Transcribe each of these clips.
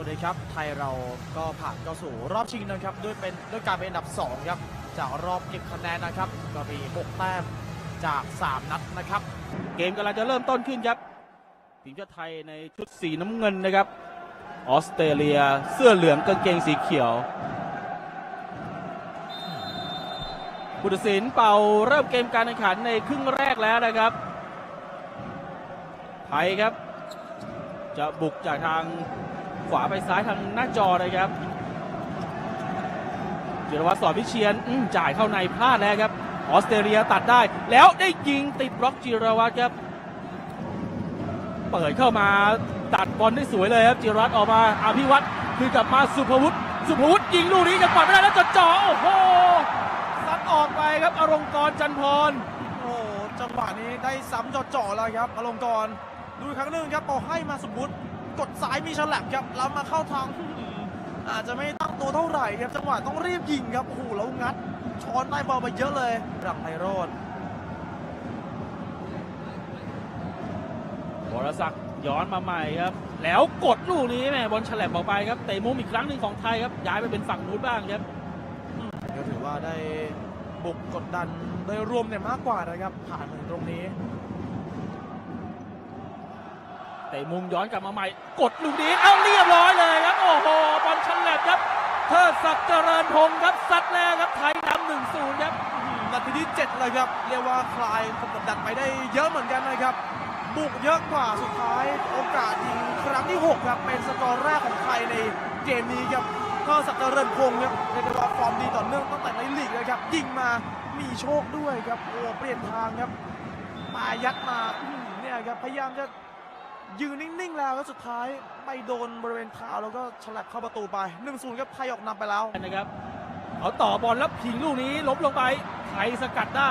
สวัสดีครับ ไทยเราก็ผ่านเข้าสู่รอบชิงนะครับ ด้วยเป็นด้วยการเป็นอันดับ 2 ครับ จากรอบเก็บคะแนนนะครับ ก็มี 6 แต้มจาก 3 นัดนะครับ เกมกำลังจะเริ่มต้นขึ้นครับ ทีมชาติไทยในชุดสีน้ำเงินนะครับ ออสเตรเลียเสื้อเหลืองกางเกงสีเขียวผู้ตัดสินเป่าเริ่มเกมการแข่งขันในครึ่งแรกแล้วนะครับ ไทยครับ จะบุกจากทาง ขวาไปซ้ายทางหน้าจอนะครับจิรวัตรสอนพิเชียนจ่ายเข้าในพลาดแล้วครับ ออสเตรเลียตัดได้ แล้วได้ยิงติดบล็อกจิรวัตรครับ เปิดเข้ามาตัดบอลได้สวยเลยครับ จิรวัตรออกมาอภิวัตรคือกลับมาสุภวุฒิสุภวุฒิยิงลูกนี้จะปัดไม่ได้แล้วจะจ่อโอ้โหซัดออกไปครับอรงกรจันพรโอ้โหจังหวะนี้ได้ซ้ำจ่อๆแล้วครับอลงกรณ์ดูอีกครั้งหนึ่งครับพอให้มาสมบูรณ์ กดซ้ายมีฉลับครับแล้วมาเข้าทางอื้อหืออาจจะไม่ตั้งตัวเท่าไหร่ครับจังหวะต้องรีบยิงครับโอ้โหแล้วงัด ช้อนได้บอลไปเยอะเลยรังไพโรธวรศักดิ์ย้อนมาใหม่ครับ แล้วกดลูกนี้แม่บอลฉลับออกไปครับเตะมุมอีกครั้งหนึ่งของไทยครับย้ายไปเป็นฝั่งนู้นบ้างครับก็ถือว่าได้บุกกดดันโดยรวมเนี่ยมากกว่านะครับผ่านถึงตรงนี้ เตะมุมย้อนกลับมาใหม่ กดลูกนี้เอาเรียบร้อยเลยครับ โอ้โหบอลฉลับครับเทิดศักดิ์เจริญพงศ์ครับซัดแล้วครับไทยนำหนึ่งศูนย์ครับนาทีที่ 7 เลยครับ เรียกว่าคลายความกดดันไปได้เยอะเหมือนกันนะครับ บุกเยอะกว่าสุดท้ายโอกาสยิงครั้งที่ 6 ครับ เป็นสกอร์แรกของไทยในเกมนี้ครับก็สักดิ์เจริญพงศ์ครับเรียกได้ว่าฟอร์มดีต่อเนื่องตั้งแต่ในลีกเลยครับยิงมามีโชคด้วยครับโอ้เปลี่ยนทางครับมายัดมาเนี่ยครับพยายามจะ ยืนนิ่งๆแล้วแล้วสุดท้ายไปโดนบริเวณเท้าแล้วก็ฉลับเข้าประตูไป1-0ครับไทยออกนำไปแล้วนะครับเขาต่อบอลแล้วพิงลูกนี้ล้มลงไปไทยสกัดได้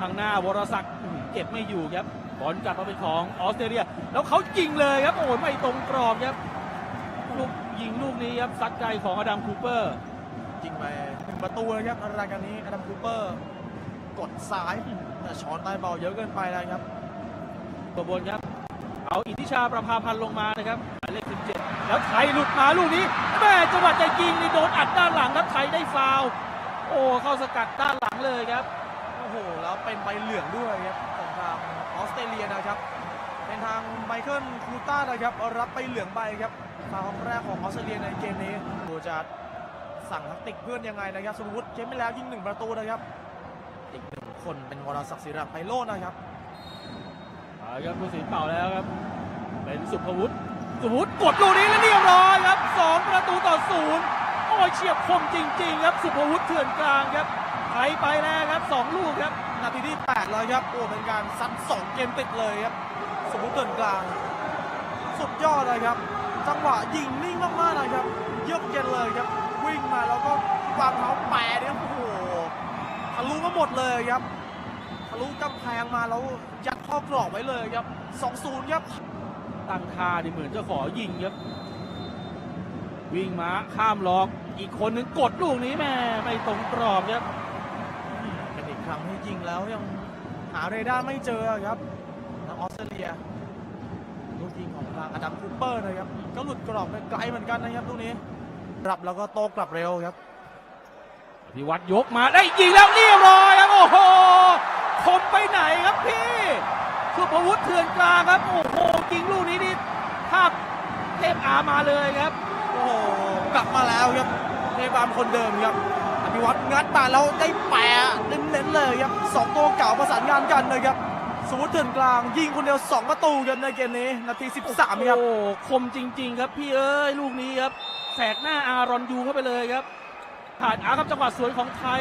ข้างหน้าวรศักดิ์อื้อหือเก็บไม่อยู่ครับบอลกลับมาเป็นของออสเตรเลีย แล้วเขายิงเลยครับโอ้ยไม่ตรงกรอบครับลูกยิงลูกนี้ครับซัดไกลของอดัมคูเปอร์ยิงไปหนึ่งประตูนะครับรายการนี้อดัมคูเปอร์กดซ้ายแต่ช้อนใต้เบาเยอะเกินไปนะครับตัวบนครับ เอาอิทธิชาประภาพันธ์ลงมานะครับหมายเลข17 แล้วไทยหลุดมาลูกนี้แม่จังหวะจะยิงนี่โดนอัดด้านหลังครับไทยได้ฟาวโอ้เข้าสกัดด้านหลังเลยครับโอ้โหแล้วเป็นใบเหลืองด้วยครับของทางออสเตรเลียนะครับ เป็นทางไมเคิลคูต้านะครับรับใบเหลืองใบครับฟาวแรกของออสเตรเลียในเกมนี้ดูจะสั่งทักติกเพื่อนยังไงนะครับสมมติเกมไม่แล้วยิงหนึ่งประตูนะครับอีกหนึ่งคนเป็นวรศักดิ์ศิริไพโรจน์นะครับ ครับผู้สินเป่าแล้วครับ เป็นสุภวุฒิสุภวุฒิกดลูกนี้แล้วเรียบร้อยครับสองประตูต่อศูนย์โอ้ยเฉียบคมจริง ๆ ครับ สุภวุฒิเถื่อนกลางครับไทยไปแล้วครับสองลูกครับนาทีที่8แล้วครับโอ้เป็นการซัดสองเกมติดเลยครับสมมุติเกินกลาง สุดยอดเลยครับ จังหวะยิงนิ่งมากๆนะครับเยือกเย็นเลยครับ วิ่งมาแล้วก็วางเท้าแปะเนี่ยโอ้โหทะลุก็หมดเลยครับทะลุกำแพงมาแล้วย เข้ากรอบไว้เลยครับ 2-0 ครับ ตั้งท่าดิเหมือนจะขอยิงครับ วิ่งมาข้ามล็อก อีกคนนึงกดลูกนี้แม่ไม่ตรงกรอบครับเป็นอีกครั้งที่ยิงแล้วยังหาเรดาร์ไม่เจอครับทางออสเตรเลียลูกยิงของทางอดัมคูเปอร์นะครับ ก็หลุดกรอบไปไกลเหมือนกันนะครับลูกนี้รับแล้วก็โตกลับเร็วครับพิวัตรยกมาได้ยิงแล้วเรียบร้อยครับโอ้โหคมไปไหนครับพี่ สุภวุฒิเถื่อนกลางครับ โอ้โหยิงลูกนี้นี่ภาพเทพอามาเลยครับ โอ้โหกลับมาแล้วครับเทบามคนเดิมครับอภิวัตงัดมาแล้วได้แปะเน้นๆเลยครับสองตัวเก่าประสานงานกันเลยครับสมมติเถื่อนกลางยิงคนเดียว 2 ประตูครับในเกมนี้ นาที 13 ครับ โอ้คมจริง ๆ ครับพี่เอ้ย ลูกนี้ครับ แสกหน้าอารอนยูเข้าไปเลยครับ ผ่านอาครับจังหวะสวยของไทย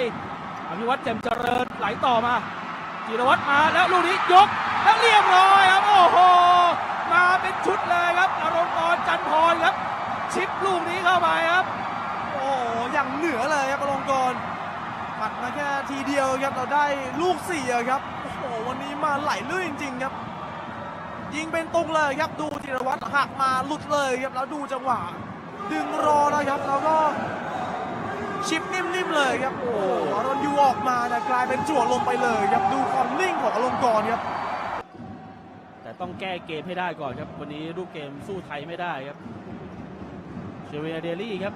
อภิวัตรแจ่มเจริญไหลต่อมาจิรวัตรมาแล้วลูกนี้ยก แล้วเรียบร้อยครับ โอ้โห มาเป็นชุดเลยครับอารมณ์กรจันทร์พรครับ ชิปลูกนี้เข้าไปครับ โอ้อย่างเหนือเลยครับอลงกรณ์ปัดมาแค่ทีเดียวครับเราได้ลูกสี่ครับ โอ้โห วันนี้มาไหลลื่นจริง ๆ ครับ ยิงเป็นตุงเลยครับ ดูจิรวัตรหักมาหลุดเลยครับ แล้วดูจังหวะ ดึงรอนะครับ แล้วก็ชิปนิ่มๆเลยครับ โอ้โหอารอนยูออกมาเนี่ยกลายเป็นจั่วลงไปเลยครับ ดูความนิ่งของอลงกรณ์ครับ ต่ต้องแก้เกมให้ได้ก่อนครับ วันนี้รูปเกมสู้ไทยไม่ได้ครับเชเวียเดลี่ครับ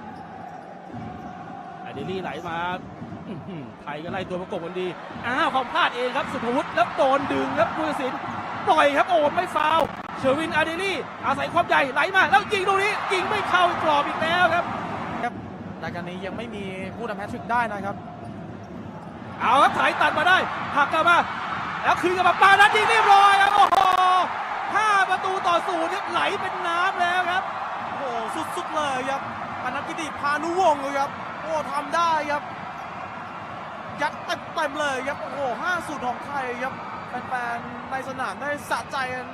อเดลี่ไหลมาอื้อหือไทยก็ไล่ตัวประกบกันดี อ้าวเขาพลาดเองครับ สุภวุฒิแล้วโดนดึงครับผู้ตัดสินปล่อยครับ โอ้ไม่ฟาวล์เชอร์วินอาเดลี่ อาศัยความใหญ่ไหลมา แล้วยิงตรงนี้ ยิงไม่เข้ากรอบอีกแล้วครับรายการนี้ยังไม่มีผู้ทำแฮตทริกได้นะครับ เอาครับไถตัดมาได้หักกลับมา แล้วคืนกลับมาปานัดยิงเรียบร้อยครับ โอ้โหห้าประ ต่อศูนย์ครับไหลเป็นน้ำแล้วครับ โอ้โหสุดๆเลยครับปนักกิติพานุวงศ์เลยครับ โอ้ทำได้ครับ ยัดเต็มๆเลยครับ โอ้โหห้าสูตรของไทยครับแฟนๆในสนามได้สะใจกัน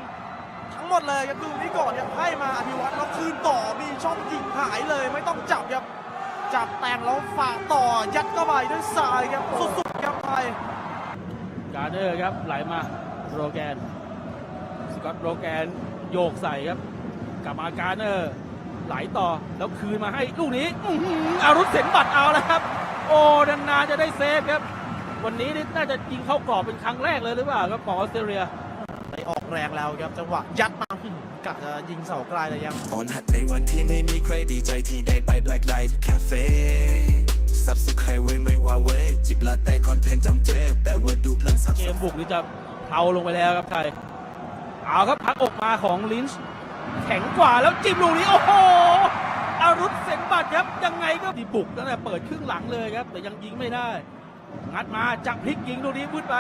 ทั้งหมดเลยครับดูนี้ก่อนครับให้มาอภิวัตรแล้วคืนต่อมีช่องยิงหายเลยไม่ต้องจับครับจับแต่งแล้วฝากต่อยัดเข้าไปด้วยซ้ายครับสุดๆครับไทยการ์เนอร์ครับไหลมาโรแกนสกอตโรแกน โยกใส่ครับกลับมาการ์เนอร์ไหลต่อแล้วคืนมาให้ลูกนี้อื้อหืออารุษเสนบัตรเอาแล้วครับ โอ้นานๆจะได้เซฟครับ วันนี้นี่น่าจะยิงเข้ากรอบเป็นครั้งแรกเลยหรือเปล่าครับของออสเตรเลียได้ออกแรงแล้วครับจังหวะยัดมาอื้อหือกะจะยิงเสาไกลแต่ยังอ่อนหัดในวันที่ไม่มีใครดีใจที่ได้ไป Black Light Cafe สับสุขใครเว้ยไม่ว่าเว้ยจิบลาเต้คอนเทนต์จำเจ็บแต่ว่าดูพลังสับเกมบุกนี่จะเทาลงไปแล้วครับไทย เอาครับพักอกมาของลินช์แข็งกว่าแล้วจิ้มลูกนี้โอ้โหอารุษเสนบัตรครับยังไงก็ดีบุกตั้งแต่เปิดครึ่งหลังเลยครับ แต่ยังยิงไม่ได้ งัดมาจับพลิกยิงลูกนี้พุ่ไป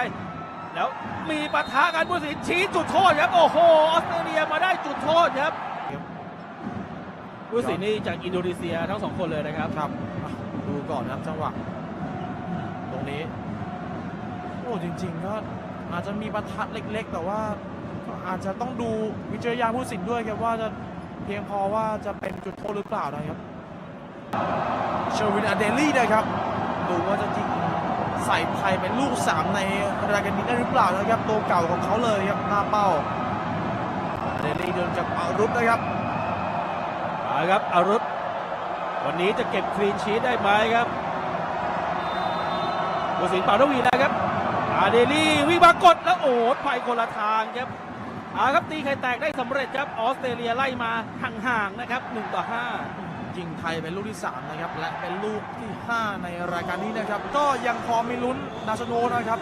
แล้วมีปะทะกันผู้ตัดสินชี้จุดโทษครับโอ้โหออสเตรเลียมาได้จุดโทษครับผู้ตัดสินนี่จากอินโดนีเซียทั้งสองคนเลยนะครับครับอะดูก่อนนะครับจังหวะตรงนี้โอ้จริง ๆ ก็อาจจะมีประทัดเล็ก ๆ แต่ว่าก็ อาจจะต้องดูวิจารณญาณผู้ตัดสินด้วยครับว่าจะเพียงพอว่าจะเป็นจุดโทษหรือเปล่านะครับเชอร์วินอาเดลี่นะครับดูว่าจะยิงใส่ไทยเป็นลูก 3 ในรายการนี้ได้หรือเปล่านะครับตัวเก่าของเขาเลยครับหน้าเป้าอาเดลี่เดินกับอารุธนะครับเอาละครับอารุธวันนี้จะเก็บคลีนชีตได้ไหมครับผู้สินเป่านกหวีดแล้วครับอาเดลี่วิ่งมากดแล้วโอ้โหไปคนละทางครับ เอาครับตีไข่แตกได้สำเร็จครับออสเตรเลียไล่มาห่างๆนะครับ1ต่อ5ยิงไทยเป็นลูกที่ 3 นะครับ และเป็นลูกที่ 5 ในรายการนี้นะครับ ก็ยังพอมีลุ้นนาชโนนะครับ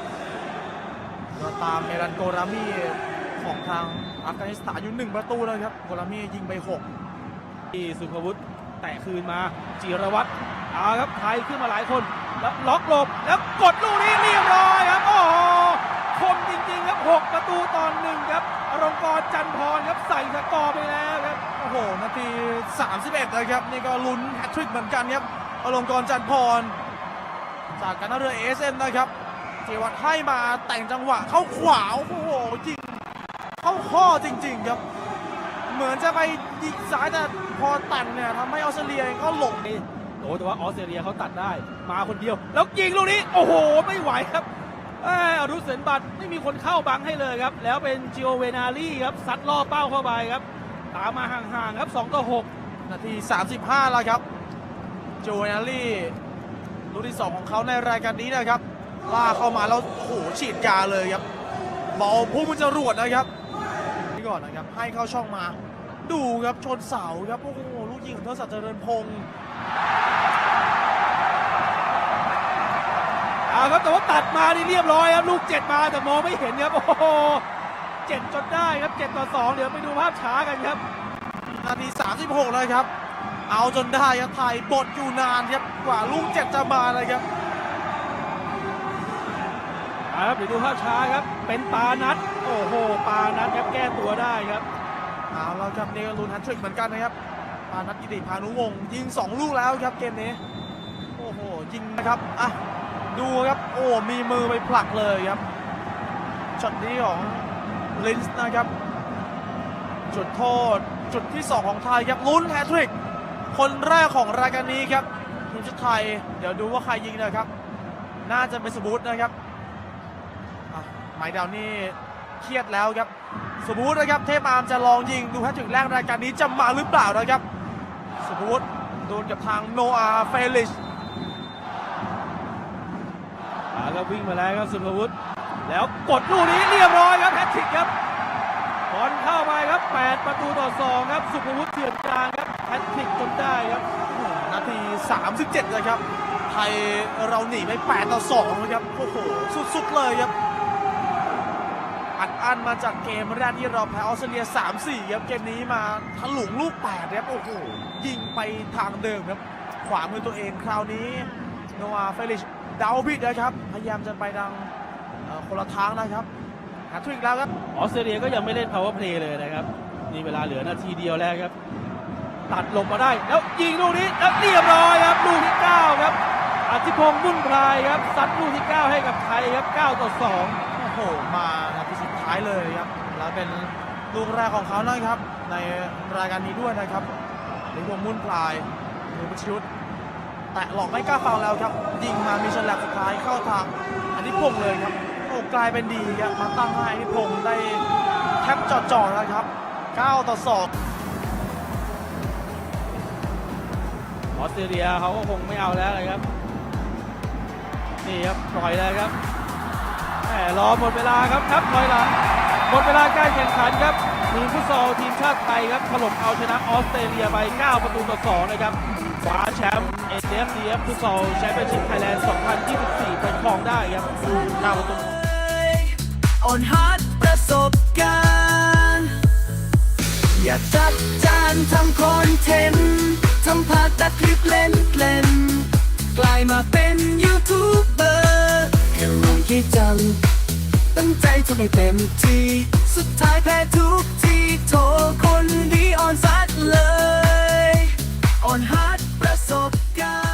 ก็ตามเมรันโกรามีของทางอัฟกานิสถานอยู่ 1 ประตูนะครับโกรามียิงไป6ที่สุภวุฒิแตะคืนมาจิรวัตรเอาครับไทยขึ้นมาหลายคน แล้วล็อกหลบแล้วกดลูกนี้เรียบร้อยครับโอ้โหคมจริงๆครับ 6 ประตูตอนหนึ่งครับอรงกรจันทร์พรครับใส่สกอร์ไปแล้วครับโอ้โห นาที 31นะครับ นี่ก็ลุ้นแฮตทริกเหมือนกันครับอลงกรณ์จันทร์พร จากการท่าเรือเอสเอ็นนะครับเจวัตให้มาแต่งจังหวะเข้าขวาโอ้โหยิงเข้าข้อจริง ๆ ครับ เหมือนจะไปยิงซ้ายแต่พอต่งเนี่ยทำให้ออสเตรเลียก็หลงโอ้แต่ว่าออสเตรเลียเขาตัดได้มาคนเดียว แล้วยิงลูกนี้ โอ้โห ไม่ไหวครับ อ้ยอรุษเสนบัตไม่มีคนเข้าบังให้เลยครับ แล้วเป็นจิโอเวนารีครับซัดล่อเป้าเข้าไปครับ ตามมาห่างๆครับ2ต่อ6นาที 35 แล้วครับโจนาลี่ลูกที่ 2 ของเขาในรายการนี้นะครับล่าเข้ามาแล้วโอ้โหฉีดยาเลยครับบอลพุ่งมันจะรวดนะครับนี่ก่อนนะครับ ให้เข้าช่องมา ดูครับชนเสาครับโอ้โหลูกยิงของเทศศักดิ์เจริญพงศ์ เอาครับแต่ว่าตัดมานี่เรียบร้อยครับลูกเจ็ดมาแต่มองไม่เห็นครับโอ้โหเจ็ดจนได้ครับเจ็ดต่อสองเดี๋ยวไปดูภาพช้ากันครับนาที36เลยครับ เอาจนได้ครับไทยบดอยู่นานครับกว่าลูกเจ็ดจะมาเลยครับเอาครับเดี๋ยวดูภาพช้าครับ เป็นปานัดโอ้โหปานัดครับแก้ตัวได้ครับเอาแล้วครับนี่ก็ลุ้นแฮตทริกเหมือนกันนะครับปานัทกิติพานุวงศ์ยิง 2 ลูกแล้วครับเกมนี้ โอ้โหยิงนะครับอะ ดูครับโอ้มีมือไปผลักเลยครับช็อตนี้ของลินส์นะครับ จุดโทษจุดที่ 2 ของไทยครับลุ้นแฮตทริก คนแรกของรายการนี้ครับทีมชาติไทย เดี๋ยวดูว่าใครยิงนะครับ น่าจะเป็นสบูตนะครับอะไมค์ดาวนี่เครียดแล้วครับสมมุตินะครับ เทพอาร์มจะลองยิงดูแฮตทริกแรกรายการนี้จะมาหรือเปล่านะครับสมมุติโดนกับทางโนอาเฟลิช อ่าก็วิ่งมาแล้วครับสุภวุฒิแล้วกดลูกนี้เรียบร้อยครับแฮตทริกครับบอลเข้าไปครับ 8 ประตูต่อ 2 ครับ สุภวุฒิเถื่อนกลางครับแฮตทริกจนได้ครับนาที 37 เลยครับ ไทยเราหนีไป 8 ต่อ2นะครับโอ้โหสุดๆเลยครับอัดอั้นมาจากเกมแรกที่เราแพ้ออสเตรเลีย 3-4 ครับ เกมนี้มาถลุงลูก8ครับโอ้โหยิงไปทางเดิมครับ ขวามือตัวเองคราวนี้โนอาเฟลิช ดาวบิดนะครับ พยายามจะไปทางเอ่อคนละทางนะครับหาทริกแล้วครับออสเตรเลียก็ยังไม่เล่น power play เลยนะครับนี่เวลาเหลือนาทีเดียวแล้วครับ ตัดลงมาได้ แล้วยิงลูกนี้แล้วเรียบร้อยครับลูกที่ 9 ครับอธิพงษ์บุญพรายครับซัดลูกที่ 9 ให้กับไทยครับ 9 ต่อ 2 โอ้โห มานาทีสุดท้ายเลยครับ แล้วเป็นลูกแรกของเขานะครับ ในรายการนี้ด้วยนะครับในวงมุ่นปลายหรือประชุด แตะหลอกไม่กล้าฟาวแล้วครับ ยิงมามีฉลับสุดท้ายเข้าทางอนิพงเลยครับโอ้กลายเป็นดีครับมาตั้งให้อันิพงได้แทบจอดๆแล้วครับ 9 ต่อ 2ออสเตรเลียเขาก็คงไม่เอาแล้วเลยครับ นี่ครับปล่อยเลยครับแหมรอหมดเวลาครับนับถอยหลังหมดเวลาการแข่งขันครับทีมฟุตซอลทีมชาติไทยครับถล่มเอาชนะออสเตรเลียไป 9 ประตูต่อ 2 นะครับ คว้าแชมป์เอเ f ฟฟุตซอลแชมเปี้ยนชิพไทยแลนด์ 2024 ไปครองได้ครับ9ประตูออนฮาร์ดประสบการณ์ อย่าจัดจานทำคอนเทนต์ทำพาตัดคลิปเล่นเล่นกลายมาเป็นยูทูบเบอร์แค่รู้ยี่จัง ตั้งใจทำให้เต็มที่ สุดท้ายแพ้ทุกทีโทรคนดีออนซัดเลยออ น